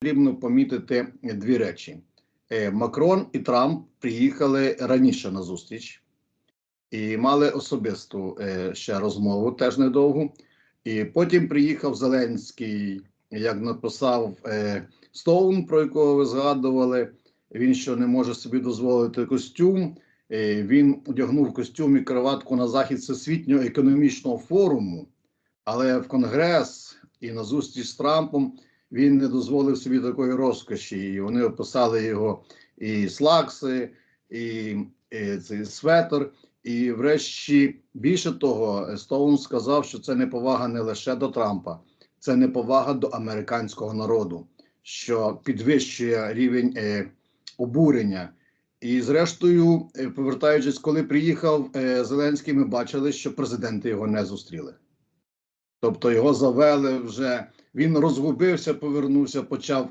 потрібно помітити дві речі: Е, Макрон і Трамп приїхали раніше на зустріч і мали особисту е, ще розмову, теж недовгу. І потім приїхав Зеленський, як написав е, Стоун, про якого ви згадували. Він що не може собі дозволити костюм. Він одягнув костюм і кроватку на захід всесвітнього економічного форуму, але в Конгрес і на зустріч з Трампом він не дозволив собі такої розкоші. І вони описали його і слакси, і, і цей светр. І, врешті, більше того, Стоун сказав, що це неповага не лише до Трампа, це неповага до американського народу, що підвищує рівень е, обурення. І, зрештою, е, повертаючись, коли приїхав е, Зеленський, ми бачили, що президенти його не зустріли. Тобто його завели вже. Він розгубився, повернувся, почав